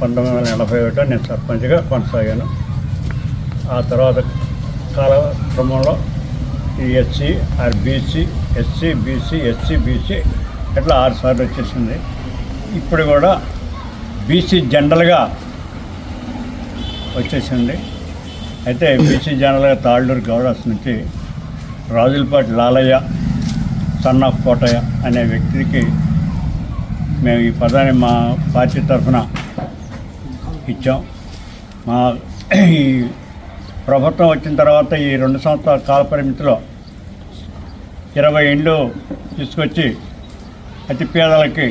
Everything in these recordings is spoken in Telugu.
పంతొమ్మిది వందల ఎనభై ఒకటో నేను సర్పంచ్గా కొనసాగాను. ఆ తర్వాత కాలక్రమంలో ఈ SC or BC SC BC SC BC ఇట్లా ఆరు సార్లు వచ్చేసింది. ఇప్పుడు కూడా బీసీ జనరల్గా వచ్చేసింది. అయితే బీసీ జనరల్గా తాళ్ళూరు గౌడాస్ నుంచి రాజులపాటి లాలయ్య సన్ ఆఫ్ కోటయ్య అనే వ్యక్తికి మేము ఈ పదాన్ని మా పార్టీ తరఫున ఇచ్చాం మా ఈ ప్రభుత్వం వచ్చిన తర్వాత ఈ రెండు సంవత్సరాల కాల పరిమితిలో ఇరవై ఇండ్లు తీసుకొచ్చి అతి పేదలకి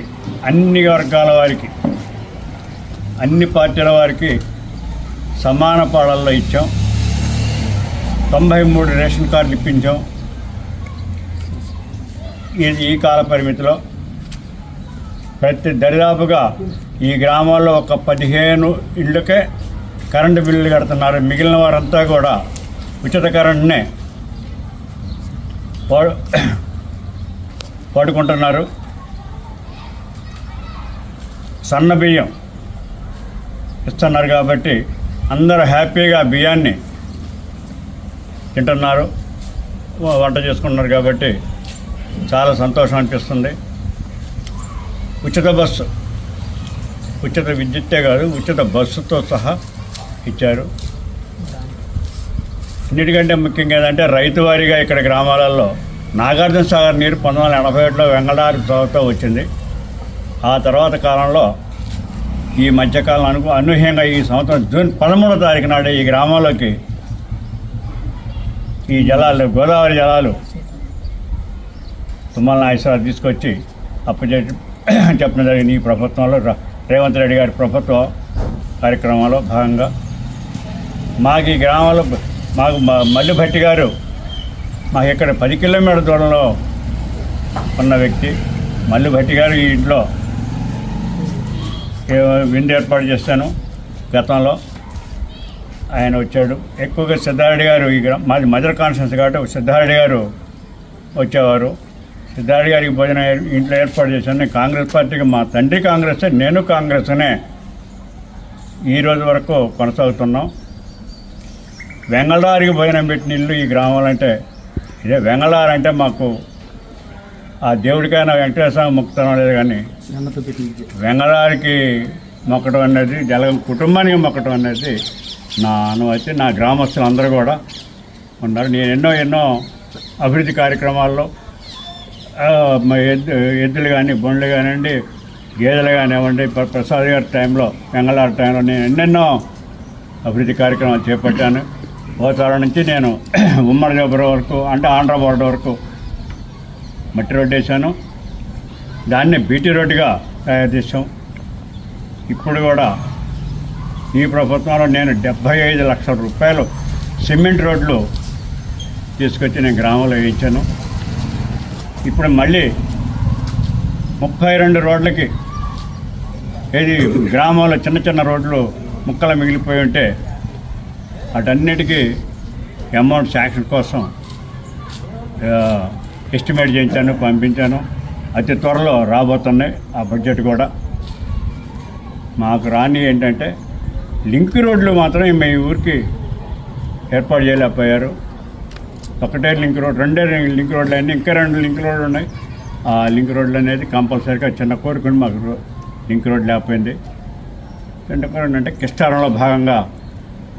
అన్ని వర్గాల వారికి అన్ని పార్టీల వారికి సమాన పాడల్లో ఇచ్చాం. తొంభై మూడు రేషన్ కార్డులు ఇప్పించాం. ఇది ఈ కాల పరిమితిలో ప్రతి దరిదాపుగా ఈ గ్రామాల్లో ఒక పదిహేను ఇళ్ళకే కరెంటు బిల్లులు కడుతున్నారు. మిగిలిన వారంతా కూడా ఉచిత కరెంట్నే వాడు వాడుకుంటున్నారు. సన్న బియ్యం ఇస్తున్నారు కాబట్టి అందరూ హ్యాపీగా బియ్యాన్ని తింటున్నారు. వంట చేసుకుంటున్నారు కాబట్టి చాలా సంతోషం అనిపిస్తుంది. ఉచిత బస్సు. ఉచిత విద్యుత్తే కాదు ఉచిత బస్సుతో సహా ఇచ్చారు. అన్నిటికంటే ముఖ్యంగా ఏంటంటే రైతు వారీగా ఇక్కడ గ్రామాలలో నాగార్జున సాగర్ నీరు పంతొమ్మిది వందల ఎనభై ఒకటిలో వెంగళారి చదువుతో వచ్చింది. ఆ తర్వాత కాలంలో ఈ మధ్యకాలం అను అనూహ్యంగా ఈ సంవత్సరం జూన్ పదమూడో తారీఖు నాడు ఈ గ్రామంలోకి ఈ జలాలు గోదావరి జలాలు తుమ్మల నాగేశ్వరరావు తీసుకొచ్చి అప్పచెట్టు చెప్పడం జరిగింది. ఈ ప్రభుత్వంలో ర- రేవంత్ రెడ్డి గారి ప్రభుత్వ కార్యక్రమంలో భాగంగా మాకు ఈ గ్రామంలో మాకు మల్లిభట్టి గారు మాకు ఇక్కడ పది కిలోమీటర్ల దూరంలో ఉన్న వ్యక్తి మల్లిభట్టి గారు ఈ ఇంట్లో విందు ఏర్పాటు చేశాను గతంలో. ఆయన వచ్చాడు. ఎక్కువగా సిద్ధారెడ్డి గారు ఈ గ్రామ మాది మదర్ కాన్ఫరెన్స్ కాబట్టి సిద్ధారెడ్డి గారు వచ్చేవారు. సిద్ధార్థ గారికి భోజనం ఇంట్లో ఏర్పాటు చేశాను. నేను కాంగ్రెస్ పార్టీకి మా తండ్రి కాంగ్రెస్ నేను కాంగ్రెస్ అనే ఈ రోజు వరకు కొనసాగుతున్నాం. వెంగళారికి భోజనం పెట్టిన ఇల్లు ఈ గ్రామాలంటే ఇదే వెంగళారు అంటే మాకు ఆ దేవుడికైనా వెంకటేశ్వర మొక్కుతాం లేదు కానీ వెంగళారికి మొక్కడం అనేది జలగం కుటుంబానికి మొక్కడం అనేది నా అనుమతి. నా గ్రామస్తులు అందరూ కూడా ఉన్నారు. నేను ఎన్నో ఎన్నో అభివృద్ధి కార్యక్రమాల్లో ఎద్దు ఎద్దులు కానీ బండ్లు కానివ్వండి గేదెలు కానివ్వండి ప్ర- ప్రసాద్ గారి టైంలో వెంగళారు టైంలో నేను ఎన్నెన్నో అభివృద్ధి కార్యక్రమాలు చేపట్టాను. ఓసారి నుంచి నేను ఉమ్మడి జబర్ వరకు అంటే ఆంధ్ర బోర్డర్ వరకు మట్టి రోడ్డు వేసాను దాన్ని బీటీ రోడ్డుగా తయారు చేసాం ఇప్పుడు కూడా ఈ ప్రభుత్వంలో నేను డెబ్భై ఐదు లక్షల రూపాయలు సిమెంట్ రోడ్లు తీసుకొచ్చి నేను గ్రామంలో వేయించాను. ఇప్పుడు మళ్ళీ ముప్పై రెండు రోడ్లకి ఏది గ్రామంలో చిన్న చిన్న రోడ్లు ముక్కలు మిగిలిపోయి ఉంటే వాటన్నిటికీ అమౌంట్ శాంక్షన్ కోసం ఎస్టిమేట్ చేయించాను పంపించాను. అతి త్వరలో రాబోతున్నాయి ఆ బడ్జెట్ కూడా. మాకు రాని ఏంటంటే లింక్ రోడ్లు మాత్రం మీ ఊరికి ఏర్పాటు చేయలేకపోయారు. ఒకటే లింక్ రోడ్ రెండే లింక్ రోడ్లు అన్నీ ఇంకా రెండు లింక్ రోడ్లు ఉన్నాయి. ఆ లింక్ రోడ్లు అనేది కంపల్సరీగా చిన్న కోరుకుని మాకు లింక్ రోడ్ లేకపోయింది. కోరిక అంటే కిష్టారంలో భాగంగా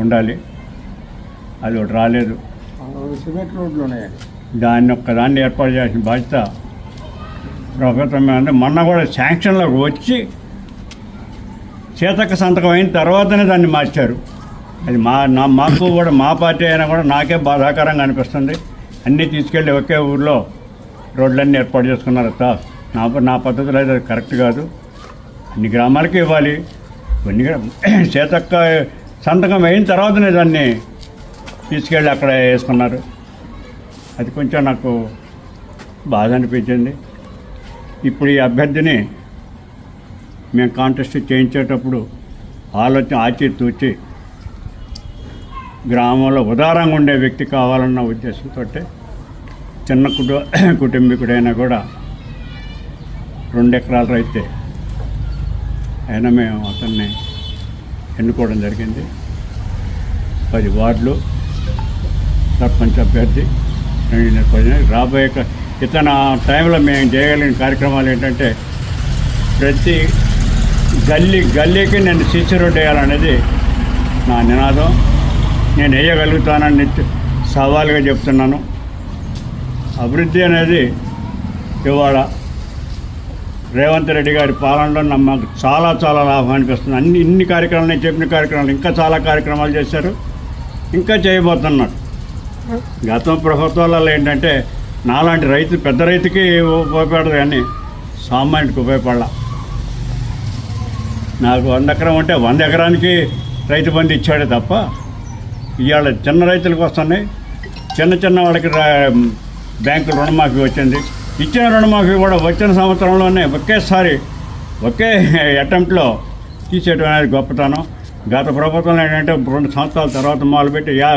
ఉండాలి. అది ఒకటి రాలేదు. సిమెంట్ రోడ్లు ఉన్నాయి. దాన్ని ఒక్కదాన్ని ఏర్పాటు చేసిన బాధ్యత ప్రభుత్వం ఉంది. మొన్న కూడా శాంక్షన్లోకి వచ్చి చేతక్క సంతకం అయిన తర్వాతనే దాన్ని మార్చారు. అది మా నా మాకు కూడా మా పార్టీ అయినా కూడా నాకే బాధాకరంగా అనిపిస్తుంది. అన్నీ తీసుకెళ్ళి ఒకే ఊర్లో రోడ్లన్నీ ఏర్పాటు చేసుకున్నారు. సార్ నా నా పద్ధతిలో అయితే అది కరెక్ట్ కాదు. అన్ని గ్రామాలకి ఇవ్వాలి. కొన్ని చేతక్క సంతకం అయిన తర్వాతనే దాన్ని తీసుకెళ్ళి అక్కడ వేసుకున్నారు. అది కొంచెం నాకు బాధ అనిపించింది. ఇప్పుడు ఈ అభ్యర్థిని మేము కాంటెస్ట్ చేయించేటప్పుడు ఆలోచన ఆచి తూచి గ్రామంలో ఉదారంగా ఉండే వ్యక్తి కావాలన్న ఉద్దేశంతో చిన్న కుటు కుటుంబీకుడైనా కూడా రెండు ఎకరాలు రైతే అయినా మేము అతన్ని ఎన్నుకోవడం జరిగింది. పది వార్డులు సర్పంచ్ అభ్యర్థి రెండు పది రాబోయే ఇతను టైంలో మేము చేయగలిగిన కార్యక్రమాలు ఏంటంటే ప్రతి గల్లీ గల్లీకి నేను సిసి రోడ్ వేయాలనేది నా నినాదం. నేను వేయగలుగుతానని నిత్య- సవాలుగా చెప్తున్నాను. అభివృద్ధి అనేది ఇవాళ రేవంత్ రెడ్డి గారి పాలనలో మాకు చాలా చాలా లాభానికి వస్తుంది అన్ని ఇన్ని కార్యక్రమాలు నేను చెప్పిన కార్యక్రమాలు ఇంకా చాలా కార్యక్రమాలు చేశారు. ఇంకా చేయబోతున్నారు. గతం ప్రభుత్వాలలో ఏంటంటే నాలాంటి రైతు పెద్ద రైతుకి ఉపయోగపడదు కానీ సామాన్యుడికి ఉపయోగపడాల. నాకు వంద ఎకరం ఉంటే వంద ఎకరానికి రైతు బంధు ఇచ్చాడే తప్ప ఇవాళ చిన్న రైతులకు వస్తున్నాయి. చిన్న చిన్న వాళ్ళకి బ్యాంకు రుణమాఫీ వచ్చింది. ఇచ్చిన రుణమాఫీ కూడా వచ్చిన సంవత్సరంలోనే ఒకేసారి ఒకే అటెంప్ట్లో తీసేయడం అనేది గొప్పతనం. గత ప్రభుత్వంలో ఏంటంటే రెండు సంవత్సరాల తర్వాత మొదలుపెట్టి యా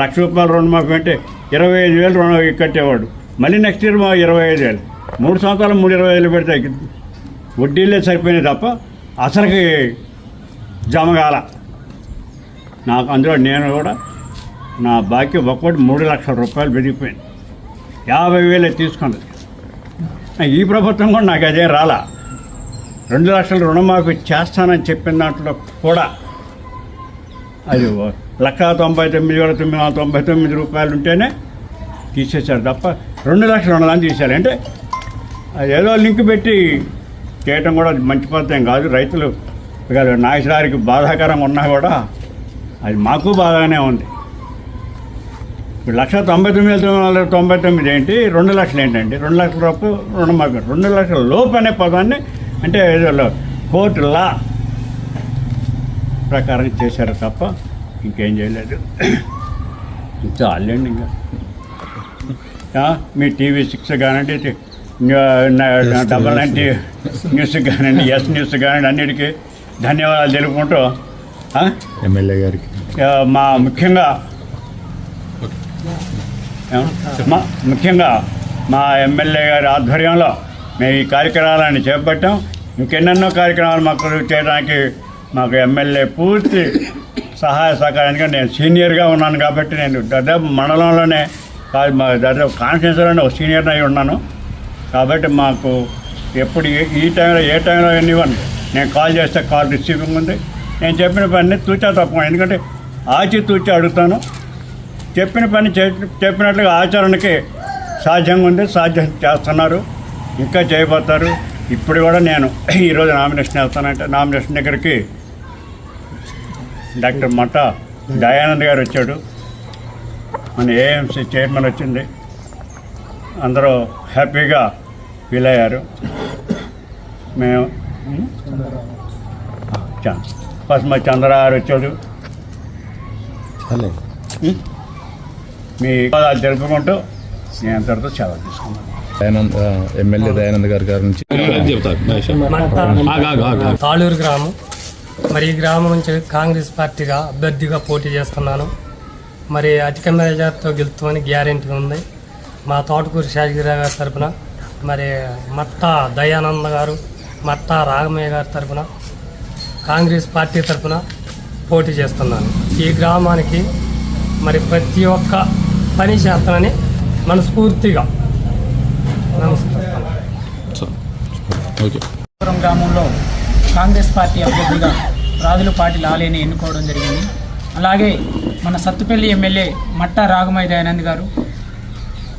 లక్ష రూపాయల రుణమాఫీ అంటే ఇరవై ఐదు వేలు రుణం కట్టేవాడు. మళ్ళీ నెక్స్ట్ ఇయర్ మా ఇరవై ఐదు వేలు. మూడు సంవత్సరాలు మూడు ఇరవై వేలు పెడితే వడ్డీలే సరిపోయినాయి తప్ప అసలుకి జమగాల నాకు అందులో నేను కూడా నా బాకీ ఒక్కటి మూడు లక్షల రూపాయలు పెరిగిపోయింది. యాభై వేలే తీసుకున్నది. ఈ ప్రభుత్వం కూడా నాకు అదే రాలా. రెండు లక్షల రుణమాఫీ చేస్తానని చెప్పిన దాంట్లో కూడా అది లక్ష తొంభై తొమ్మిది వేల తొమ్మిది వందల తొంభై తొమ్మిది రూపాయలు ఉంటేనే తీసేశారు తప్ప రెండు లక్షల రుణాలు తీశారు. అంటే అది ఏదో లింక్ పెట్టి చేయటం కూడా మంచి పద్ధతి కాదు. రైతులు ఇక బాధాకరంగా ఉన్నా కూడా అది మాకు బాగానే ఉంది. ఇప్పుడు లక్ష తొంభై తొమ్మిది తొమ్మిది వందల తొంభై తొమ్మిది ఏంటి? రెండు లక్షలు ఏంటండి? రెండు లక్షల రూపాయలు రుణమాఫీ రెండు లక్షల లోపు అనే పదాన్ని అంటే కోర్టు లా ప్రకారం చేశారు తప్ప ఇంకేం చేయలేదు. చాలండి ఇంకా. మీ టీవీ సిక్స్ కానివ్వండి డబల్ నైన్ టీ న్యూస్ కానివ్వండి ఎస్ న్యూస్ కానివ్వండి అన్నిటికీ ధన్యవాదాలు తెలుపుకుంటూ ఎమ్మెల్యే గారికి. మా ముఖ్యంగా? మా ముఖ్యంగా మా ఎమ్మెల్యే గారి ఆధ్వర్యంలో మేము ఈ కార్యక్రమాలను చేపట్టాం. ఇంకెన్నెన్నో కార్యక్రమాలు మాకు చేయడానికి మాకు ఎమ్మెల్యే పూర్తి సహాయ సహకారానికి నేను సీనియర్గా ఉన్నాను కాబట్టి నేను దాదాపు మండలంలోనే కాదు మా దాదాపు కాన్స్టిట్యూన్సీలోనే ఒక సీనియర్ అయి ఉన్నాను. కాబట్టి మాకు ఎప్పుడు ఈ టైంలో ఏ టైంలో ఎన్నివ్వండి నేను కాల్ చేస్తే కాల్ రిసీవింగ్ ఉంది. నేను చెప్పిన పని తూచా తప్పకుండా ఎందుకంటే ఆచి తూచి అడుగుతాను. చెప్పిన పని చే- చెప్పినట్లుగా ఆచరణకి సాధ్యంగా ఉంది సాధ్యం చేస్తున్నారు ఇంకా చేయబోతారు. ఇప్పుడు కూడా నేను ఈరోజు నామినేషన్ వెళ్తానంటే నామినేషన్ దగ్గరికి డాక్టర్ మఠ దయానంద్ గారు వచ్చాడు. మన ఏఎంసీ చైర్మన్ వచ్చింది. అందరూ హ్యాపీగా ఫీల్ అయ్యారు మేము ఛాన్స్ ఫస్ట్ మా చంద్ర గారు వచ్చాడు చాలే మీ తెలుపుకుంటూ నేను అంతటితో సెలవు తీసుకున్నాను. దయానంద్ ఎమ్మెల్యే దయానంద్ గారి గారి నుంచి. తాళూరు గ్రామం. మరి ఈ గ్రామం నుంచి కాంగ్రెస్ పార్టీగా అభ్యర్థిగా పోటీ చేస్తున్నాను. మరి అధిక మెజార్టీతో గెలుస్తామని గ్యారెంటీ ఉంది. మా తోటకూరి శాసగిరి గారి తరపున మరి మట్ట దయానంద గారు మట్ట రాగమయ్య గారి తరపున కాంగ్రెస్ పార్టీ తరపున పోటీ చేస్తున్నాను. ఈ గ్రామానికి మరి ప్రతి ఒక్క పని చేస్తానని మనస్ఫూర్తిగా నమస్కారం గ్రామంలో కాంగ్రెస్ పార్టీ అభ్యర్థిగా రాజులపాటి లాలేని ఎన్నుకోవడం జరిగింది. అలాగే మన సత్తుపల్లి ఎమ్మెల్యే మట్టా రాఘమయ్య దయానంద్ గారు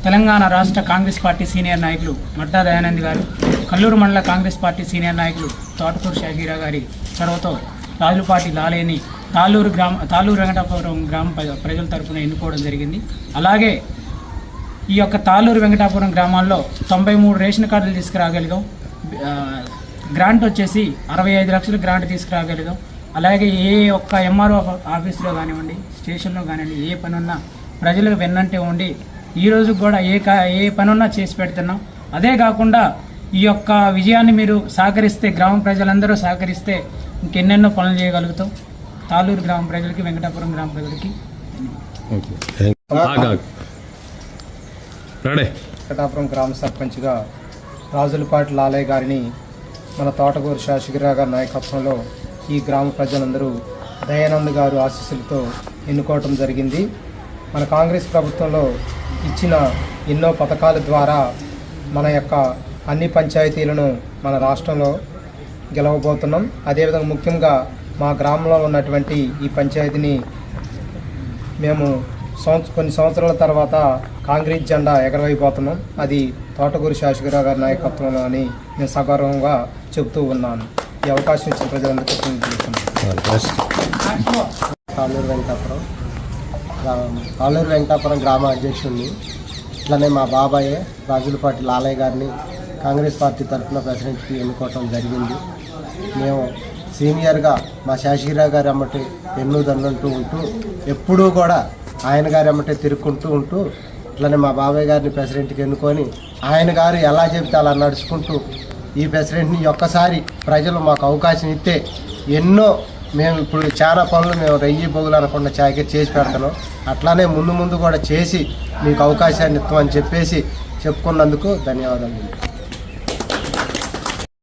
తెలంగాణ రాష్ట్ర కాంగ్రెస్ పార్టీ సీనియర్ నాయకులు మట్టా దయానంద్ గారు కల్లూరు మండల కాంగ్రెస్ పార్టీ సీనియర్ నాయకులు తోటకూరు షాకీరా గారి చొరవతో రాజులపాటి లాలేని తాళూరు గ్రామ తాళూరు వెంకటాపురం గ్రామ ప్రజల తరపున ఎన్నుకోవడం జరిగింది. అలాగే ఈ యొక్క తాళ్ళూరు వెంకటాపురం గ్రామాల్లో తొంభై మూడు రేషన్ కార్డులు తీసుకురాగలిగాం. గ్రాంట్ వచ్చేసి అరవై ఐదు లక్షలు గ్రాంట్ తీసుకురాగలిగాం. అలాగే ఏ ఒక్క ఎంఆర్ఓ ఆఫీస్లో కానివ్వండి స్టేషన్లో కానివ్వండి ఏ పని ఉన్నా ప్రజలకు వెన్నంటే ఉండి ఈ కూడా ఏ కా ఏ పని ఉన్నా చేసి పెడుతున్నాం. అదే కాకుండా ఈ యొక్క విజయాన్ని మీరు సహకరిస్తే గ్రామ ప్రజలందరూ సహకరిస్తే ఇంకెన్నెన్నో పనులు చేయగలుగుతాం తాళ్ళూరు గ్రామ ప్రజలకి వెంకటాపురం గ్రామ ప్రజలకి. ఓకే. రాడే. వెంకటాపురం గ్రామ సర్పంచ్గా రాజులపాటి లాలయ్య గారిని మన తోటకూరు శాసగిరిరావు గారి నాయకత్వంలో ఈ గ్రామ ప్రజలందరూ దయానంద్ గారు ఆశీస్సులతో ఎన్నుకోవటం జరిగింది. మన కాంగ్రెస్ ప్రభుత్వంలో ఇచ్చిన ఎన్నో పథకాల ద్వారా మన యొక్క అన్ని పంచాయతీలను మన రాష్ట్రంలో గెలవబోతున్నాం. అదేవిధంగా ముఖ్యంగా మా గ్రామంలో ఉన్నటువంటి ఈ పంచాయతీని మేము సంవత్స కొన్ని సంవత్సరాల తర్వాత కాంగ్రెస్ జెండా ఎగరవైపోతున్నాం అది తోటకూరి శాసకరావు గారి నాయకత్వంలో అని నేను సగౌరవంగా చెబుతూ ఉన్నాను. ఈ అవకాశం ఇచ్చిన ప్రజలందరికీ కృతజ్ఞతలు కాలూరు వెంకటాపురం. గ్రా- కాలూరు వెంకటాపురం గ్రామ అధ్యక్షుడిని ఇట్లనే మా బాబాయ్ రాజులపాటి లాలయ్య గారిని కాంగ్రెస్ పార్టీ తరఫున ప్రెసిడెంట్కి ఎన్నుకోవటం జరిగింది. మేము సీనియర్గా మా శాషగిరావు గారు అమ్మటి ఎన్నో దండంటూ ఉంటూ ఎప్పుడూ కూడా ఆయన గారి అమ్మటే తిరుక్కుంటూ ఉంటూ ఇట్లనే మా బాబాయ్ గారిని ప్రెసిడెంట్కి ఎన్నుకొని ఆయన గారు ఎలా చెబితే అలా నడుచుకుంటూ ఈ ప్రెసిడెంట్ని ఒక్కసారి ప్రజలు మాకు అవకాశం ఇస్తే ఎన్నో మేము ఇప్పుడు చాలా పనులు మేము రెయ్యి బొగులు అనకుండా చాకి చేసి పెడతాను. అట్లానే ముందు ముందు కూడా చేసి మీకు అవకాశాన్ని ఇస్తామని చెప్పేసి చెప్పుకున్నందుకు ధన్యవాదాలు.